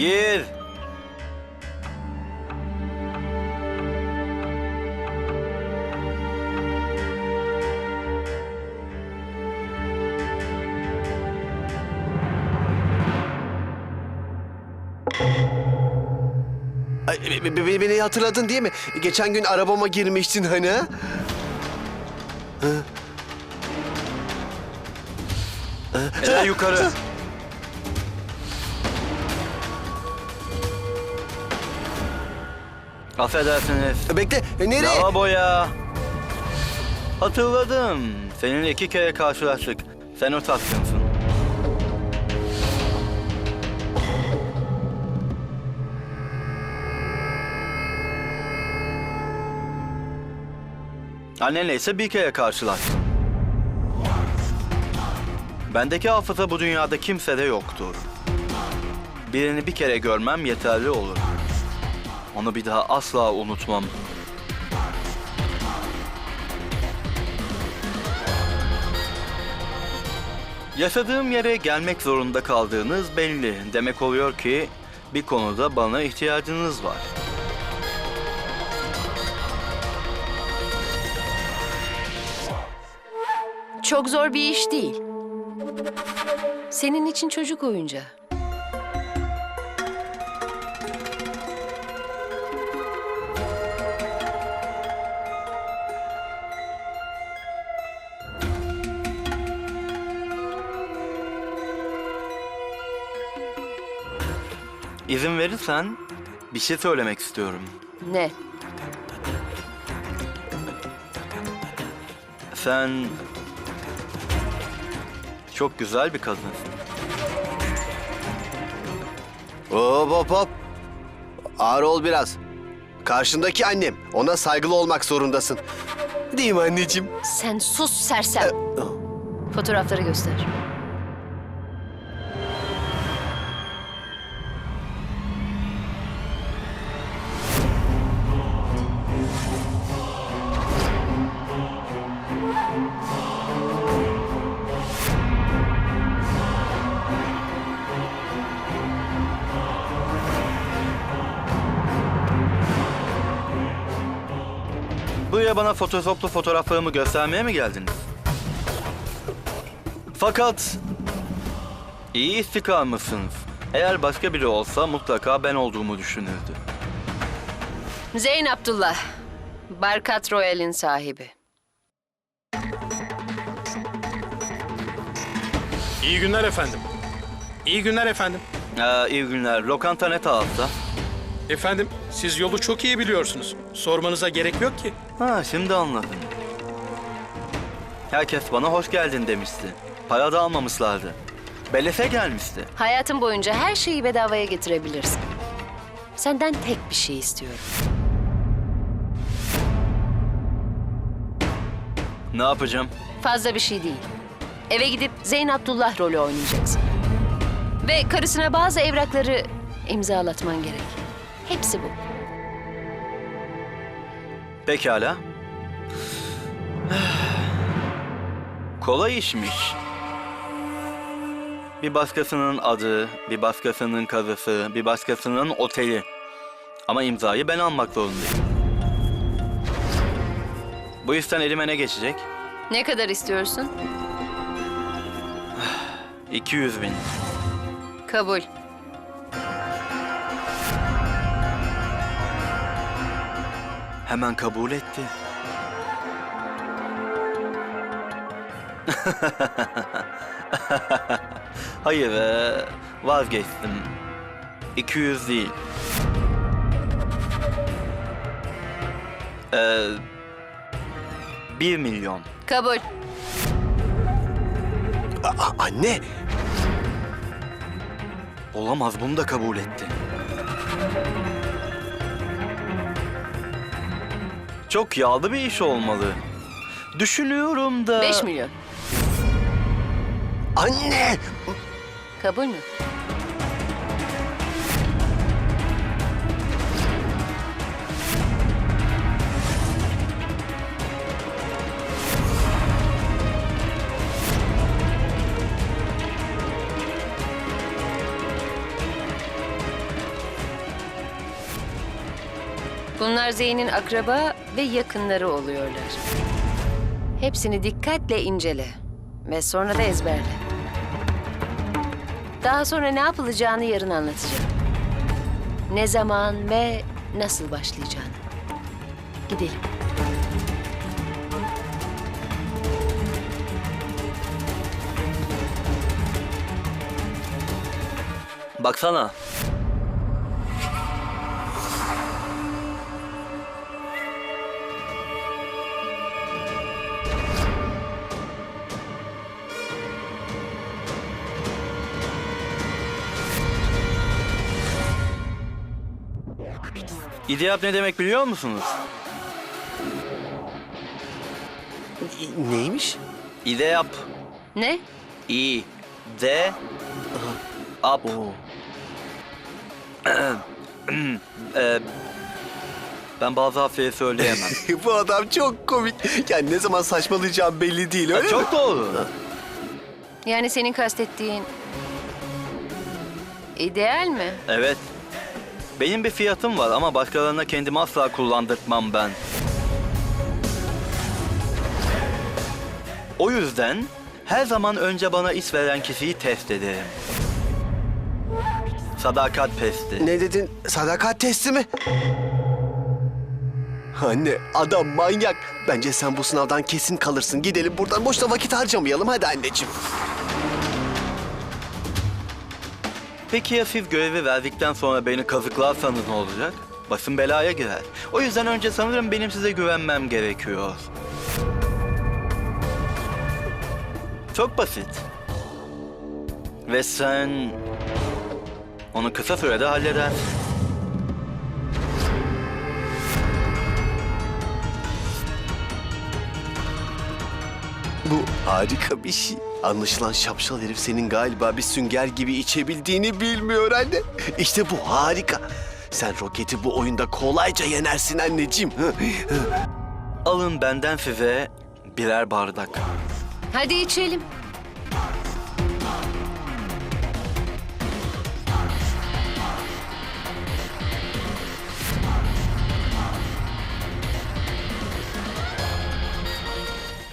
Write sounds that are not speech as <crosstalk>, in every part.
Gir. Ay, be- be- be- Beni hatırladın değil mi? Geçen gün arabama girmiştin hani ha? Eller yukarı. Affedersiniz. Bekle, e, nereye? Lavaboya. Hatırladım. Seninle iki kere karşılaştık. Sen o tatlımsın. Annenle ise bir kere karşılaştım. Bendeki hafıza bu dünyada kimsede yoktur. Birini bir kere görmem yeterli olur. Onu bir daha asla unutmam. Yaşadığım yere gelmek zorunda kaldığınız belli. Demek oluyor ki bir konuda bana ihtiyacınız var. Çok zor bir iş değil. Senin için çocuk oyuncağı. İzin verirsen bir şey söylemek istiyorum. Ne? Sen çok güzel bir kadınsın. Hop hop hop. Ağır ol biraz. Karşındaki annem. Ona saygılı olmak zorundasın. Değil mi anneciğim? Sen sus sersem. Fotoğrafları göster. Buraya bana fotoshoplu fotoğraflarımı göstermeye mi geldiniz? Fakat iyi istikrar mısınız? Eğer başka biri olsa mutlaka ben olduğumu düşünürdü. Zeyn Abdullah. Barkat Royal'in sahibi. İyi günler efendim. İyi günler efendim. Ee, iyi günler. Lokanta ne tarafta? Efendim, siz yolu çok iyi biliyorsunuz. Sormanıza gerek yok ki. Ha şimdi anladım. Herkes bana hoş geldin demişti. Para da almamışlardı. Belefe gelmişti. Hayatın boyunca her şeyi bedavaya getirebilirsin. Senden tek bir şey istiyorum. Ne yapacağım? Fazla bir şey değil. Eve gidip Zeyn Abdullah rolü oynayacaksın. Ve karısına bazı evrakları imzalatman gerek. Hepsi bu. Pekala. Kolay işmiş. Bir başkasının adı, bir başkasının karısı, bir başkasının oteli. Ama imzayı ben almak zorundayım. Bu işten elime ne geçecek? Ne kadar istiyorsun? 200 bin. Kabul. Hemen kabul etti. <laughs> Hayır, eee, vazgeçtim. 200 değil. Eee 1 milyon. Kabul. Aa, anne. Olamaz, bunu da kabul etti. Çok yağlı bir iş olmalı. Düşünüyorum da... 5 milyon. Anne. Kabul mü? Bunlar Zeyn'in akraba ve yakınları oluyorlar. Hepsini dikkatle incele ve sonra da ezberle. Daha sonra ne yapılacağını yarın anlatacağım. Ne zaman ve nasıl başlayacağını. Gidelim. Baksana. İdiyap ne demek biliyor musunuz? Neymiş? İdeyap. Ne? İ. D. Ap. Ee, ben bazı harfleri söyleyemem. <laughs> Bu adam çok komik. Yani ne zaman saçmalayacağım belli değil öyle mi? Çok doğru. Yani senin kastettiğin... ideal mi? Evet. Benim bir fiyatım var ama başkalarına kendimi asla kullandırtmam ben. O yüzden her zaman önce bana iş veren kişiyi test ederim. Sadakat testi. Ne dedin? Sadakat testi mi? Anne adam manyak. Bence sen bu sınavdan kesin kalırsın. Gidelim buradan boşta vakit harcamayalım hadi anneciğim. Peki ya siz görevi verdikten sonra beni kazıklarsanız ne olacak? Basın belaya girer. O yüzden önce sanırım benim size güvenmem gerekiyor. Çok basit. Ve sen onu kısa sürede halledersin. Bu harika bir şey. Anlaşılan şapşal herif senin galiba bir sünger gibi içebildiğini bilmiyor anne. İşte bu harika. Sen roketi bu oyunda kolayca yenersin anneciğim. Alın benden size birer bardak. Hadi içelim.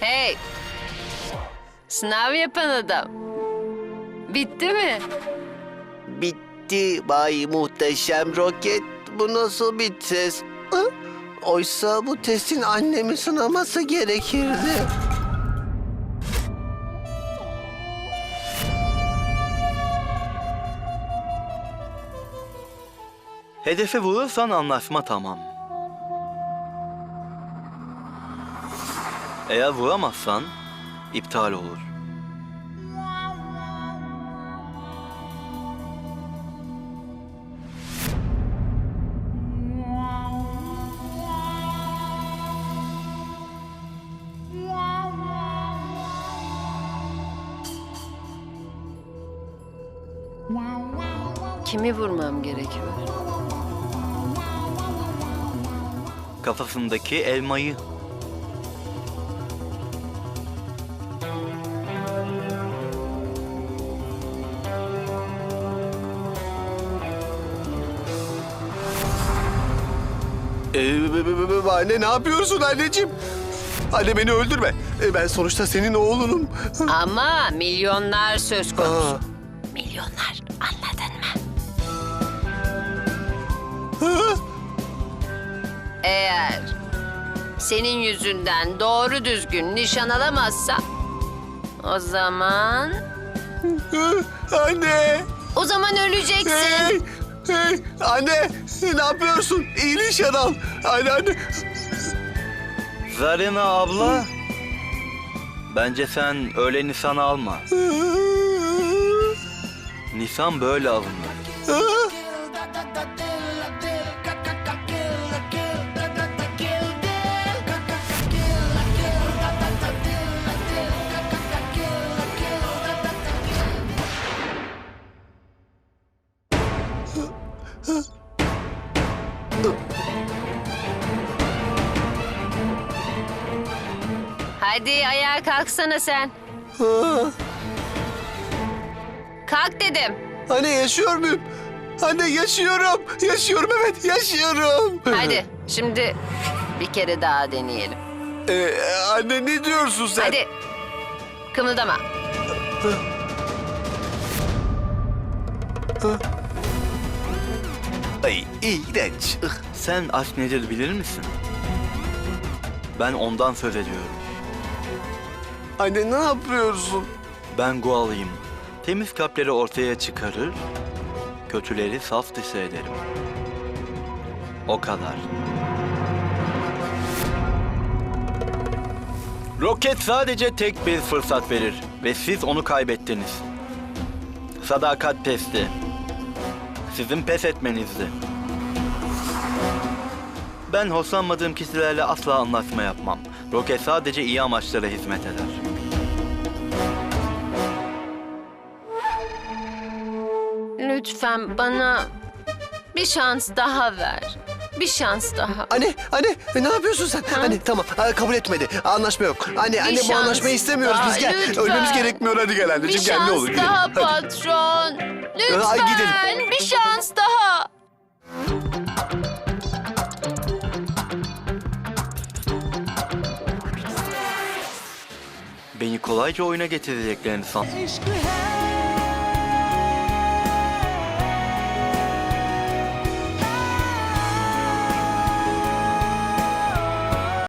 Hey! Sınav yapan adam. Bitti mi? Bitti Bay Muhteşem Roket. Bu nasıl bir test? Hı? Oysa bu testin annemi sınaması gerekirdi. Hedefi vurursan anlaşma tamam. Eğer vuramazsan iptal olur. Kimi vurmam gerekiyor? Kafasındaki elmayı. Ee, anne ne yapıyorsun anneciğim? Anne beni öldürme. Ee, ben sonuçta senin oğlunum. Ama milyonlar söz konusu. Aa, Milyonlar anladın mı? ha? Eğer senin yüzünden doğru düzgün nişan alamazsa o zaman? Anne! o zaman öleceksin. Hey! Hey! Anne! Ne yapıyorsun? İyi nişan al. Anne anne. Zarina abla, bence sen öyle nisan alma. Nisan böyle alınır. Hadi ayağa kalksana sen. Kalk dedim. Anne yaşıyor muyum? Anne yaşıyorum. Yaşıyorum evet yaşıyorum. Hadi Şimdi bir kere daha deneyelim. Ee, anne ne diyorsun sen? Hadi. Kımıldama. Ay iğrenç. Ih. Sen aşk nedir bilir misin? Ben ondan söz ediyorum. Anne ne yapıyorsun? Ben Gual'ıyım. Temiz kalpleri ortaya çıkarır, kötüleri saf dışı ederim. O kadar. Roket sadece tek bir fırsat verir ve siz onu kaybettiniz. Sadakat testi. Sizin pes etmenizdi. Ben hoşlanmadığım kişilerle asla anlaşma yapmam. Roket sadece iyi amaçlara hizmet eder. Lütfen bana bir şans daha ver. Bir şans daha. Anne, anne ne yapıyorsun sen? Anne tamam ha, kabul etmedi. Anlaşma yok. Anne, anne bu şans anlaşmayı istemiyoruz biz. daha, Gel. lütfen. Ölmemiz gerekmiyor. Hadi gel Bir anneciğim gel ne şans olur gidelim. daha Hadi. patron. Lütfen Ay, gidelim. bir şans daha. kolayca oyuna getireceklerini sandım.